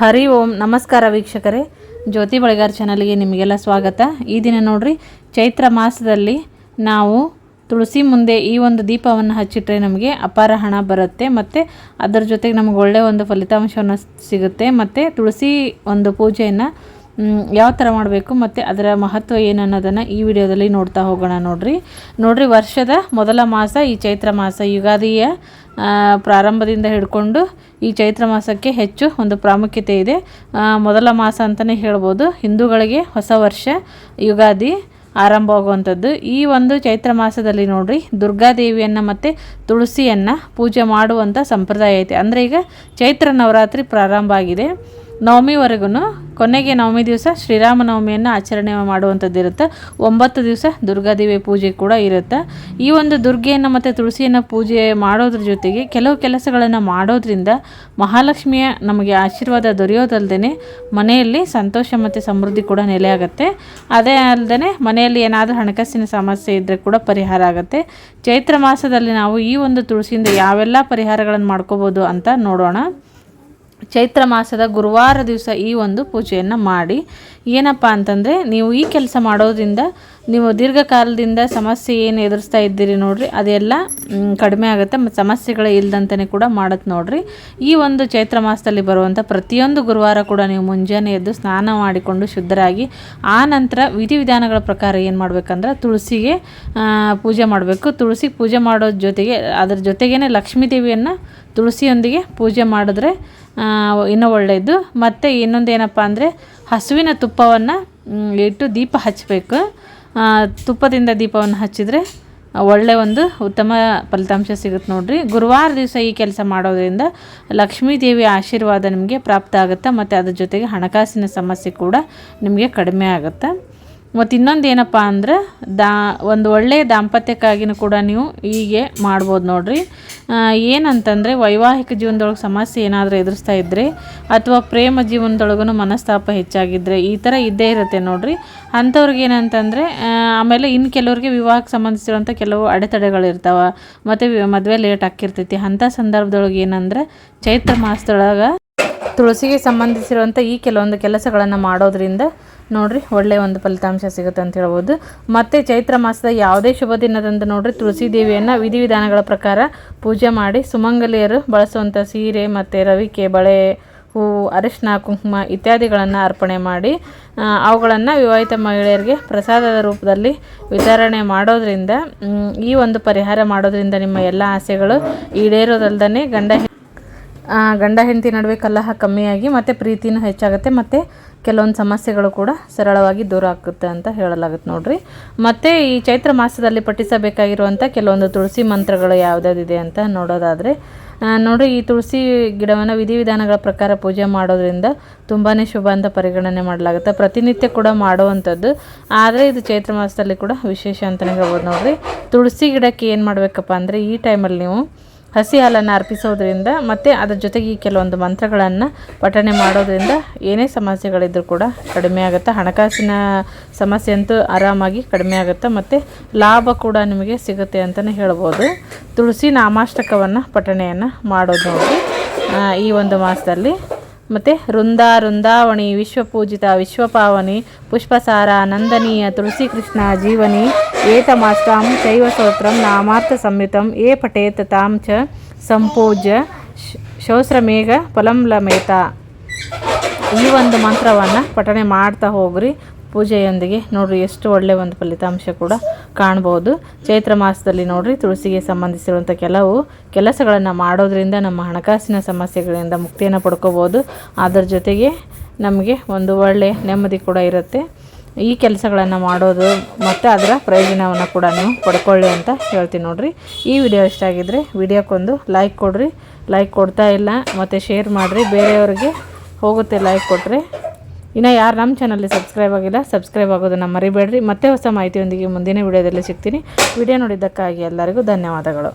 ಹರಿ ಓಂ. ನಮಸ್ಕಾರ ವೀಕ್ಷಕರೇ. ಜ್ಯೋತಿ ಬಳಿಗಾರ್ ಚಾನಲ್ಗೆ ನಿಮಗೆಲ್ಲ ಸ್ವಾಗತ. ಈ ದಿನ ನೋಡ್ರಿ, ಚೈತ್ರ ಮಾಸದಲ್ಲಿ ನಾವು ತುಳಸಿ ಮುಂದೆ ಈ ಒಂದು ದೀಪವನ್ನು ಹಚ್ಚಿಟ್ರೆ ನಮಗೆ ಅಪಾರ ಹಣ ಬರುತ್ತೆ, ಮತ್ತು ಅದರ ಜೊತೆಗೆ ನಮಗೆ ಒಳ್ಳೆಯ ಒಂದು ಫಲಿತಾಂಶವನ್ನು ಸಿಗುತ್ತೆ, ಮತ್ತು ತುಳಸಿ ಒಂದು ಪೂಜೆಯನ್ನು ಯಾವ ಥರ ಮಾಡಬೇಕು, ಮತ್ತು ಅದರ ಮಹತ್ವ ಏನು ಅನ್ನೋದನ್ನು ಈ ವಿಡಿಯೋದಲ್ಲಿ ನೋಡ್ತಾ ಹೋಗೋಣ ನೋಡ್ರಿ. ನೋಡ್ರಿ, ವರ್ಷದ ಮೊದಲ ಮಾಸ ಈ ಚೈತ್ರ ಮಾಸ ಯುಗಾದಿಯ ಪ್ರಾರಂಭದಿಂದ ಹಿಡ್ಕೊಂಡು ಈ ಚೈತ್ರ ಮಾಸಕ್ಕೆ ಹೆಚ್ಚು ಒಂದು ಪ್ರಾಮುಖ್ಯತೆ ಇದೆ. ಮೊದಲ ಮಾಸ ಅಂತಲೇ ಹೇಳ್ಬೋದು. ಹಿಂದೂಗಳಿಗೆ ಹೊಸ ವರ್ಷ, ಯುಗಾದಿ ಆರಂಭವಾಗುವಂಥದ್ದು ಈ ಒಂದು ಚೈತ್ರ ಮಾಸದಲ್ಲಿ ನೋಡ್ರಿ ದುರ್ಗಾದೇವಿಯನ್ನು ಮತ್ತು ತುಳಸಿಯನ್ನು ಪೂಜೆ ಮಾಡುವಂಥ ಸಂಪ್ರದಾಯ ಐತೆ. ಅಂದರೆ ಈಗ ಚೈತ್ರ ನವರಾತ್ರಿ ಪ್ರಾರಂಭ ಆಗಿದೆ. ನವಮಿವರೆಗೂ ಕೊನೆಗೆ ನವಮಿ ದಿವಸ ಶ್ರೀರಾಮನವಮಿಯನ್ನು ಆಚರಣೆ ಮಾಡುವಂಥದ್ದು ಇರುತ್ತೆ. ಒಂಬತ್ತು ದಿವಸ ದುರ್ಗಾದೇವಿ ಪೂಜೆ ಕೂಡ ಇರುತ್ತೆ. ಈ ಒಂದು ದುರ್ಗೆಯನ್ನು ಮತ್ತು ತುಳಸಿಯನ್ನು ಪೂಜೆ ಮಾಡೋದ್ರ ಜೊತೆಗೆ ಕೆಲವು ಕೆಲಸಗಳನ್ನು ಮಾಡೋದ್ರಿಂದ ಮಹಾಲಕ್ಷ್ಮಿಯ ನಮಗೆ ಆಶೀರ್ವಾದ ದೊರೆಯೋದಲ್ಲದೇ ಮನೆಯಲ್ಲಿ ಸಂತೋಷ ಮತ್ತು ಸಮೃದ್ಧಿ ಕೂಡ ನೆಲೆಯಾಗುತ್ತೆ ಅದೇ ಅಲ್ಲದೆ ಮನೆಯಲ್ಲಿ ಏನಾದರೂ ಹಣಕಾಸಿನ ಸಮಸ್ಯೆ ಇದ್ದರೆ ಕೂಡ ಪರಿಹಾರ ಆಗುತ್ತೆ. ಚೈತ್ರ ಮಾಸದಲ್ಲಿ ನಾವು ಈ ಒಂದು ತುಳಸಿಯಿಂದ ಯಾವೆಲ್ಲ ಪರಿಹಾರಗಳನ್ನು ಮಾಡ್ಕೋಬೋದು ಅಂತ ನೋಡೋಣ. ಚೈತ್ರ ಮಾಸದ ಗುರುವಾರ ದಿವಸ ಈ ಒಂದು ಪೂಜೆಯನ್ನು ಮಾಡಿ. ಏನಪ್ಪ ಅಂತಂದರೆ, ನೀವು ಈ ಕೆಲಸ ಮಾಡೋದ್ರಿಂದ, ನೀವು ದೀರ್ಘಕಾಲದಿಂದ ಸಮಸ್ಯೆ ಏನು ಎದುರಿಸ್ತಾ ಇದ್ದೀರಿ ನೋಡಿರಿ, ಅದೆಲ್ಲ ಕಡಿಮೆ ಆಗುತ್ತೆ, ಮತ್ತು ಸಮಸ್ಯೆಗಳು ಕೂಡ ಮಾಡುತ್ತೆ ನೋಡಿರಿ. ಈ ಒಂದು ಚೈತ್ರ ಮಾಸದಲ್ಲಿ ಬರುವಂಥ ಪ್ರತಿಯೊಂದು ಗುರುವಾರ ಕೂಡ ನೀವು ಮುಂಜಾನೆ ಎದ್ದು ಸ್ನಾನ ಮಾಡಿಕೊಂಡು ಶುದ್ಧರಾಗಿ, ಆ ನಂತರ ವಿಧಿವಿಧಾನಗಳ ಪ್ರಕಾರ ಏನು ಮಾಡಬೇಕಂದ್ರೆ, ತುಳಸಿಗೆ ಪೂಜೆ ಮಾಡಬೇಕು. ತುಳಸಿಗೆ ಪೂಜೆ ಮಾಡೋದ್ರ ಜೊತೆಗೆ, ಅದರ ಜೊತೆಗೇ ಲಕ್ಷ್ಮೀ ದೇವಿಯನ್ನು ತುಳಸಿಯೊಂದಿಗೆ ಪೂಜೆ ಮಾಡಿದ್ರೆ ಇನ್ನೂ ಒಳ್ಳೆಯದು ಮತ್ತು ಇನ್ನೊಂದು ಏನಪ್ಪ ಅಂದರೆ ಹಸುವಿನ ತುಪ್ಪವನ್ನು ಇಟ್ಟು ದೀಪ ಹಚ್ಚಬೇಕು ತುಪ್ಪದಿಂದ ದೀಪವನ್ನು ಹಚ್ಚಿದರೆ ಒಳ್ಳೆಯ ಒಂದು ಉತ್ತಮ ಫಲಿತಾಂಶ ಸಿಗುತ್ತೆ ನೋಡಿರಿ. ಗುರುವಾರ ದಿವಸ ಈ ಕೆಲಸ ಮಾಡೋದ್ರಿಂದ ಲಕ್ಷ್ಮೀ ದೇವಿಯ ಆಶೀರ್ವಾದ ನಿಮಗೆ ಪ್ರಾಪ್ತ ಆಗುತ್ತೆ, ಮತ್ತು ಅದ್ರ ಜೊತೆಗೆ ಹಣಕಾಸಿನ ಸಮಸ್ಯೆ ಕೂಡ ನಿಮಗೆ ಕಡಿಮೆ ಆಗುತ್ತೆ. ಮತ್ತು ಇನ್ನೊಂದು ಏನಪ್ಪ ಅಂದ್ರೆ ದಾ, ಒಂದು ಒಳ್ಳೆಯ ದಾಂಪತ್ಯಕ್ಕಾಗಿನೂ ಕೂಡ ನೀವು ಹೀಗೆ ಮಾಡ್ಬೋದು ನೋಡಿರಿ. ಏನಂತಂದರೆ ವೈವಾಹಿಕ ಜೀವನದೊಳಗೆ ಸಮಸ್ಯೆ ಏನಾದರೂ ಎದುರಿಸ್ತಾ ಇದ್ದರೆ ಅಥವಾ ಪ್ರೇಮ ಜೀವನದೊಳಗೂ ಮನಸ್ತಾಪ ಹೆಚ್ಚಾಗಿದ್ದರೆ ಈ ಥರ ಇದ್ದೇ ಇರುತ್ತೆ ನೋಡಿರಿ. ಅಂಥವ್ರಿಗೆ ಏನಂತಂದರೆ ಆಮೇಲೆ ಇನ್ನು ಕೆಲವ್ರಿಗೆ ವಿವಾಹಕ್ಕೆ ಸಂಬಂಧಿಸಿರುವಂಥ ಕೆಲವು ಅಡೆತಡೆಗಳಿರ್ತಾವೆ ಮತ್ತು ಮದುವೆ ಲೇಟ್ ಆಗಿರ್ತೈತಿ ಅಂಥ ಸಂದರ್ಭದೊಳಗೆ ಏನಂದ್ರೆ ಚೈತ್ರ ಮಾಸದೊಳಗೆ ತುಳಸಿಗೆ ಸಂಬಂಧಿಸಿರುವಂಥ ಈ ಕೆಲವೊಂದು ಕೆಲಸಗಳನ್ನು ಮಾಡೋದ್ರಿಂದ ನೋಡ್ರಿ ಒಳ್ಳೆಯ ಒಂದು ಫಲಿತಾಂಶ ಸಿಗುತ್ತೆ ಅಂತ ಹೇಳ್ಬೋದು. ಮತ್ತು ಚೈತ್ರ ಮಾಸದ ಯಾವುದೇ ಶುಭ ದಿನದಂದು ನೋಡ್ರಿ ತುಳಸಿ ದೇವಿಯನ್ನು ವಿಧಿವಿಧಾನಗಳ ಪ್ರಕಾರ ಪೂಜೆ ಮಾಡಿ ಸುಮಂಗಲಿಯರು ಬಳಸುವಂಥ ಸೀರೆ ಮತ್ತು ರವಿಕೆ, ಬಳೆ, ಹೂವು ಅರಿಶಿನ ಕುಂಕುಮ ಇತ್ಯಾದಿಗಳನ್ನು ಅರ್ಪಣೆ ಮಾಡಿ ಅವುಗಳನ್ನು ವಿವಾಹಿತ ಮಹಿಳೆಯರಿಗೆ ಪ್ರಸಾದದ ರೂಪದಲ್ಲಿ ವಿತರಣೆ ಮಾಡೋದ್ರಿಂದ ಈ ಒಂದು ಪರಿಹಾರ ಮಾಡೋದ್ರಿಂದ ನಿಮ್ಮ ಎಲ್ಲ ಆಸೆಗಳು ಈಡೇರೋದಲ್ದೇ ಗಂಡ ಗಂಡ ಹೆಂಡತಿ ನಡುವೆ ಕಲಹ ಕಮ್ಮಿಯಾಗಿ ಮತ್ತು ಪ್ರೀತಿನೂ ಹೆಚ್ಚಾಗುತ್ತೆ, ಮತ್ತು ಕೆಲವೊಂದು ಸಮಸ್ಯೆಗಳು ಕೂಡ ಸರಳವಾಗಿ ದೂರ ಆಗುತ್ತೆ ಅಂತ ಹೇಳಲಾಗುತ್ತೆ ನೋಡ್ರಿ. ಮತ್ತು ಈ ಚೈತ್ರ ಮಾಸದಲ್ಲಿ ಪಠಿಸಬೇಕಾಗಿರುವಂಥ ಕೆಲವೊಂದು ತುಳಸಿ ಮಂತ್ರಗಳು ಯಾವುದಾದಿದೆ ಅಂತ ನೋಡೋದಾದರೆ ನೋಡಿ ಈ ತುಳಸಿ ಗಿಡವನ್ನು ವಿಧಿವಿಧಾನಗಳ ಪ್ರಕಾರ ಪೂಜೆ ಮಾಡೋದ್ರಿಂದ ತುಂಬಾ ಶುಭ ಅಂತ ಪರಿಗಣನೆ ಮಾಡಲಾಗುತ್ತೆ. ಪ್ರತಿನಿತ್ಯ ಕೂಡ ಮಾಡುವಂಥದ್ದು. ಆದರೆ ಇದು ಚೈತ್ರ ಮಾಸದಲ್ಲಿ ಕೂಡ ವಿಶೇಷ ಅಂತಲೇ ಹೇಳ್ಬೋದು ನೋಡಿರಿ. ತುಳಸಿ ಗಿಡಕ್ಕೆ ಏನು ಮಾಡಬೇಕಪ್ಪ ಅಂದರೆ ಈ ಟೈಮಲ್ಲಿ ನೀವು ಹಸಿ ಹಾಲನ್ನು ಅರ್ಪಿಸೋದ್ರಿಂದ ಮತ್ತು ಅದರ ಜೊತೆಗೆ ಕೆಲವೊಂದು ಮಂತ್ರಗಳನ್ನು ಪಠಣೆ ಮಾಡೋದ್ರಿಂದ ಏನೇ ಸಮಸ್ಯೆಗಳಿದ್ರೂ ಕೂಡ ಕಡಿಮೆ ಆಗುತ್ತೆ. ಹಣಕಾಸಿನ ಸಮಸ್ಯೆ ಅಂತೂ ಆರಾಮಾಗಿ ಕಡಿಮೆ ಆಗುತ್ತೆ ಮತ್ತು ಲಾಭ ಕೂಡ ನಿಮಗೆ ಸಿಗುತ್ತೆ ಅಂತಲೇ ಹೇಳ್ಬೋದು. ತುಳಸಿ ನಾಮಾಷ್ಟಕವನ್ನು ಪಠಣೆಯನ್ನು ಮಾಡೋದು ನೋಡಿ ಈ ಒಂದು ಮಾಸದಲ್ಲಿ. ಮತ್ತು ವೃಂದ ವೃಂದಾವಣಿ, ವಿಶ್ವಪೂಜಿತ ವಿಶ್ವಪಾವನಿ, ಪುಷ್ಪಸಾರ, ನಂದನೀಯ, ತುಳಸಿ ಕೃಷ್ಣ ಜೀವನಿ ಶೈವ ಸ್ತೋತ್ರಂ ನಾಮಾರ್ಥ ಸಂಯುತಂ ಏ ಪಠೇತ ತಾಂ ಚ ಸಂಪೂಜ್ಯ ಶೌಸ್ರಮೇಘ ಫಲಂಲಮೇತ ಈ ಒಂದು ಮಂತ್ರವನ್ನು ಪಠನೆ ಮಾಡ್ತಾ ಹೋಗ್ರಿ. ಪೂಜೆಯೊಂದಿಗೆ ನೋಡ್ರಿ ಎಷ್ಟು ಒಳ್ಳೆಯ ಒಂದು ಫಲಿತಾಂಶ ಕೂಡ ಕಾಣ್ಬೋದು. ಚೈತ್ರ ಮಾಸದಲ್ಲಿ ನೋಡ್ರಿ ತುಳಸಿಗೆ ಸಂಬಂಧಿಸಿರುವಂಥ ಕೆಲವು ಕೆಲಸಗಳನ್ನು ಮಾಡೋದ್ರಿಂದ ನಮ್ಮ ಹಣಕಾಸಿನ ಸಮಸ್ಯೆಗಳಿಂದ ಮುಕ್ತಿಯನ್ನು ಪಡ್ಕೋಬೋದು. ಅದರ ಜೊತೆಗೆ ನಮಗೆ ಒಂದು ಒಳ್ಳೆಯ ನೆಮ್ಮದಿ ಕೂಡ ಇರುತ್ತೆ. ಈ ಕೆಲಸಗಳನ್ನು ಮಾಡೋದು ಮತ್ತು ಅದರ ಪ್ರಯೋಜನವನ್ನು ಕೂಡ ನೀವು ಪಡ್ಕೊಳ್ಳಿ ಅಂತ ಹೇಳ್ತೀನಿ ನೋಡಿರಿ. ಈ ವಿಡಿಯೋ ಇಷ್ಟ ಆಗಿದ್ದರೆ ವಿಡಿಯೋಕ್ಕೊಂದು ಲೈಕ್ ಕೊಡ್ರಿ. ಲೈಕ್ ಕೊಡ್ತಾ ಇಲ್ಲ ಮತ್ತು ಶೇರ್ ಮಾಡಿರಿ. ಬೇರೆಯವ್ರಿಗೆ ಹೋಗುತ್ತೆ ಲೈಕ್ ಕೊಟ್ಟರೆ ಇನ್ನು ಯಾರು ನಮ್ಮ ಚಾನಲ್ಲಿ ಸಬ್ಸ್ಕ್ರೈಬ್ ಆಗಿಲ್ಲ ಸಬ್ಸ್ಕ್ರೈಬ್ ಆಗೋದನ್ನು ಮರಿಬೇಡ್ರಿ. ಮತ್ತೆ ಹೊಸ ಮಾಹಿತಿಯೊಂದಿಗೆ ಮುಂದಿನ ವಿಡಿಯೋದಲ್ಲಿ ಸಿಗ್ತೀನಿ. ವಿಡಿಯೋ ನೋಡಿದ್ದಕ್ಕಾಗಿ ಎಲ್ಲರಿಗೂ ಧನ್ಯವಾದಗಳು.